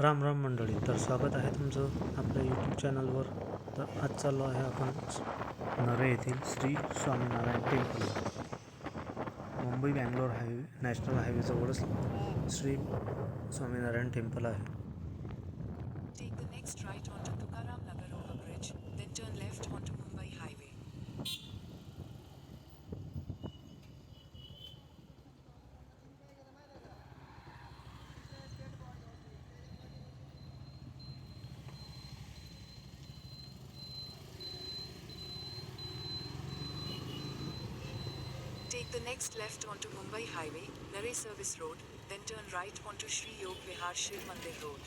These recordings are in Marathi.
राम राम मंडळी तर स्वागत आहे तुमचं आपल्या यूट्यूब चॅनलवर तर आज चाललो आहे आपण नरे येथील Shri Swaminarayan temple Mumbai Bangalore highway national हायवेजवळच Shri Swaminarayan temple आहे. Take the next right onto Tukaram Nagar overbridge, then turn left onto next left onto Mumbai Highway, Nare Service Road, then turn right onto Sri Yog Vihar Shiv Mandir Road.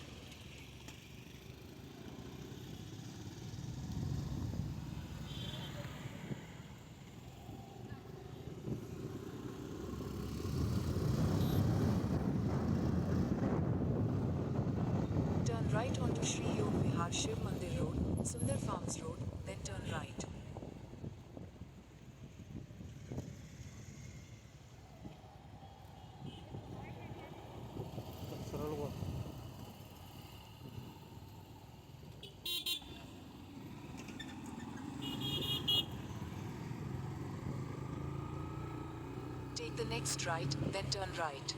Turn right onto Sri Yog Vihar Shiv Mandir Road, Sundar Farms Road, then turn right. Take the next right, then turn right.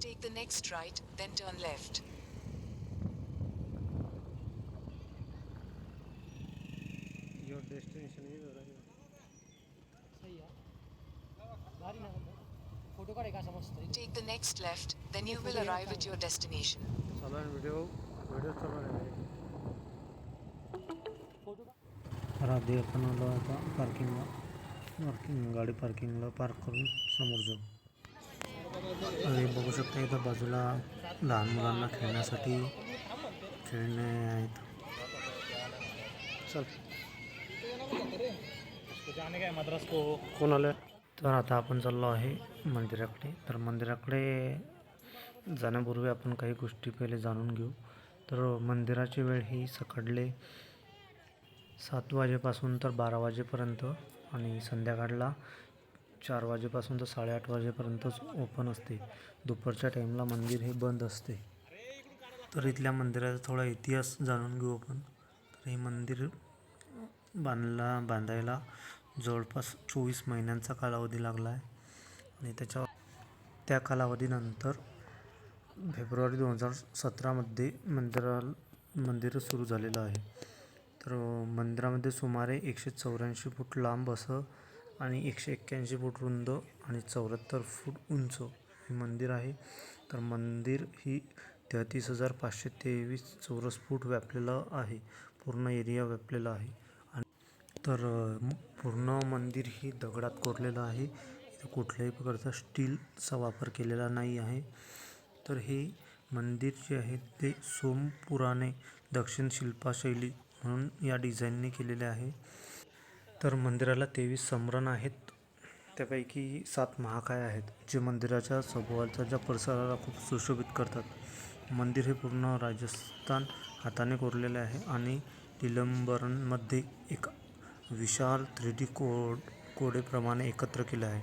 Take the next right, then turn left. Your destination सही आहे भारी ना का Take the next left, then you will arrive at your destination. Video video चालू आहे फोटो तर आधी आपण आलो आता पार्किंगला पार्किंग गाडी पार्किंगला पार्क करून समोर जाऊ. आणि बघू शकता इथं बाजूला लहान मुलांना खेळण्यासाठी खेळणे आहेत. चल. जाने काय मद्रास को कोण आलं तर आता आपण चाललो आहे मंदिराकडे. तर मंदिराकडे जाण्यापूर्वी आपण काही गोष्टी पहिले जाणून घेऊ. तर मंदिराची वेळ ही सकाळले सात वाजेपासून तर बारा वाजेपर्यंत आणि संध्याकाळला चार वाजेपासून तर साडेआठ वाजेपर्यंतच ओपन असते. दुपारच्या टाईमला मंदिर हे बंद असते. तर इथल्या मंदिराचा थोडा इतिहास जाणून घेऊ आपण. तर हे मंदिर बांधला बांधायला जवळपास चोवीस महिन्यांचा कालावधी लागला आहे. आणि त्याच्या त्या कालावधीनंतर फेब्रुवारी दोन हजार सतरामध्ये मंदिरा मंदिर सुरू झालेलं आहे. तर मंदिरामध्ये सुमारे एकशे चौऱ्याऐंशी फूट लांब असं आणि एकशे एक्क्याऐंशी फूट रुंद आणि चौऱ्याहत्तर फूट उंच हे मंदिर आहे. तर मंदिर ही तेहतीस हजार पाचशे तेवीस चौरस फूट व्यापलेलं आहे. पूर्ण एरिया व्यापलेला आहे. आणि तर पूर्ण मंदिर ही दगडात कोरलेलं आहे. इथे कुठल्याही प्रकारचा स्टीलचा वापर केलेला नाही आहे. तर हे मंदिर जे आहे ते सोमपुराणे दक्षिण शिल्पशैली म्हणून या डिझाईनने केलेले आहे. तर मंदिराला तेवीस समरण आहेत. त्यापैकी सात महाकाय आहेत जे मंदिराच्या सभोवतालच्या ज्या परिसराला खूप सुशोभित करतात. मंदिर हे पूर्ण राजस्थान हाताने कोरलेले आहे आणि निलंबरणमध्ये एक विशाल थ्री डी कोड कोडेप्रमाणे एकत्र केले आहे.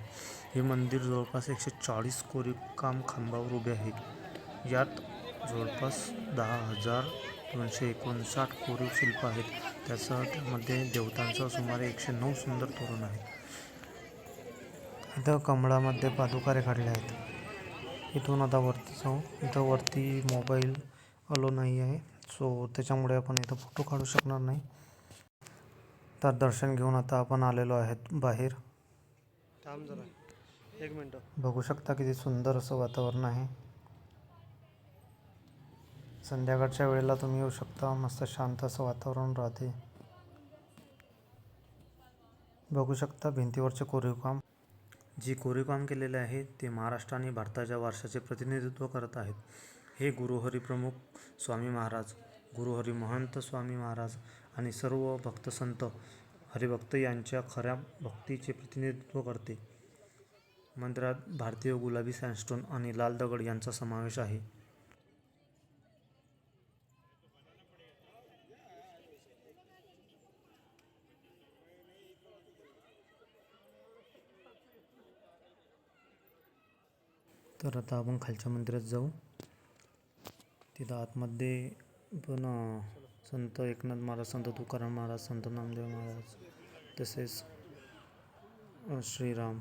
हे मंदिर जवळपास एकशे चाळीस कोरीवकाम खांबावर उभे आहे. यात जवळपास दहा हजार दोनशे एकोणसाठ कोरीव शिल्प आहेत. त्यासह त्यामध्ये देवतांचं सुमारे एकशे नऊ सुंदर तोरण आहेत. इथं कमळामध्ये पादुका रेखाटल्या आहेत. इथून आता वरती जाऊ. इथं वरती मोबाईल अलो नाही आहे. सो त्याच्यामुळे आपण इथं फोटो काढू शकणार नाही. तर दर्शन घेऊन आता आपण आलेलो आहेत बाहेर. थांब जरा. एक मिनटं. बघू शकता किती सुंदर असं वातावरण आहे. संध्याकाळच्या वेळेला तुम्ही येऊ शकता. मस्त शांत असं वातावरण राहते. बघू शकता भिंतीवरचे कोरीवकाम. जे कोरीवकाम केलेले आहे ते महाराष्ट्र आणि भारताच्या वारशाचे प्रतिनिधित्व करत आहेत. हे गुरुहरी प्रमुख स्वामी महाराज. गुरुहरी महंत स्वामी महाराज आणि सर्व भक्त संत हरिभक्त यांच्या खऱ्या भक्तीचे प्रतिनिधित्व करते. मंदिरात भारतीय गुलाबी सँडस्टोन आणि लाल दगड यांचा समावेश आहे. तर आता आपण खालच्या मंदिरात जाऊ. तिथं आतमध्ये पण संत एकनाथ महाराज संत तुकाराम महाराज संत नामदेव महाराज तसेच श्रीराम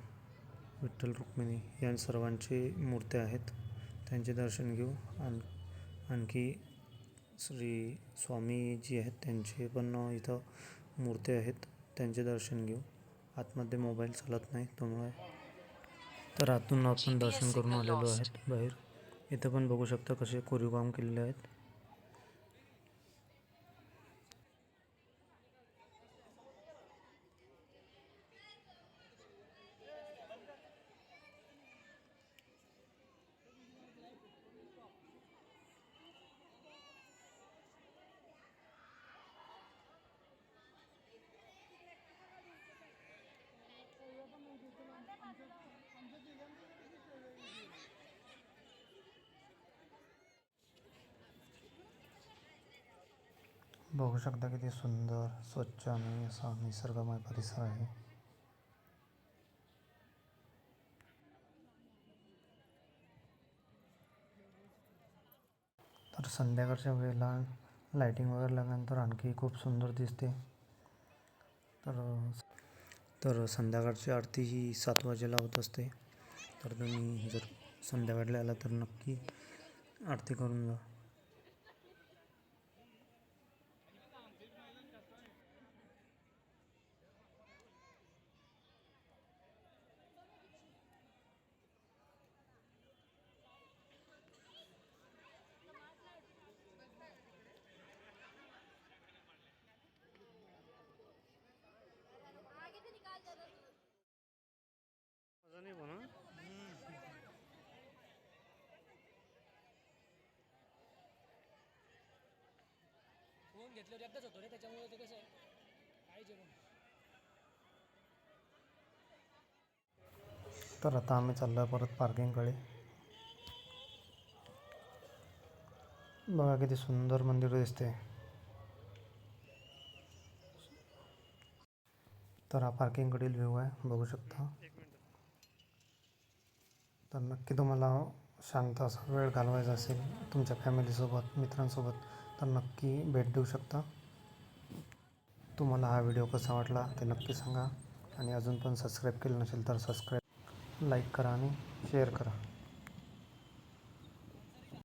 विठ्ठल रुक्मिणी या सर्वांची मूर्त्या आहेत. त्यांचे दर्शन घेऊ. आण आणखी श्री स्वामीजी आहेत त्यांचे पण इथं मूर्ती आहेत. त्यांचे दर्शन घेऊ. आतमध्ये मोबाईल चालत नाही त्यामुळे तर आतून आपण दर्शन करून आलेलो आहेत बाहेर. इथं पण बघू शकता कसे कोरीव काम केलेले आहेत. बघू शकता किती सुंदर स्वच्छ आणि असा निसर्गमय परिसर आहे. तर संध्याकाळच्या वेळेला लाईटिंग वगैरे लागल्यानंतर आणखी खूप सुंदर दिसते. तर तर संध्याकाळची आरती ही सात वाजेला होत असते. तर तुम्ही जर संध्याकाळला आला तर नक्की आरती करून जा. घेतल्यावर एकदाच होतो रे त्याच्यामुळे ते कसं पाहिजे पण तर आता आम्ही चाललो आहे परत पार्किंगकडे. बघा किती सुंदर मंदिर दिसते तर हा पार्किंगकडील व्ह्यू आहे बघू शकता. तर नक्की तुम्हाला शांत असा वेळ घालवायचा असेल तुमच्या फॅमिलीसोबत मित्रांसोबत तर नक्की भेट देऊ शकता. तुम्हाला हा व्हिडिओ कसा वाटला ते नक्की सांगा. आणि अजून पण सबस्क्राईब केलं नसेल तर सबस्क्राईब लाईक करा आणि शेअर करा.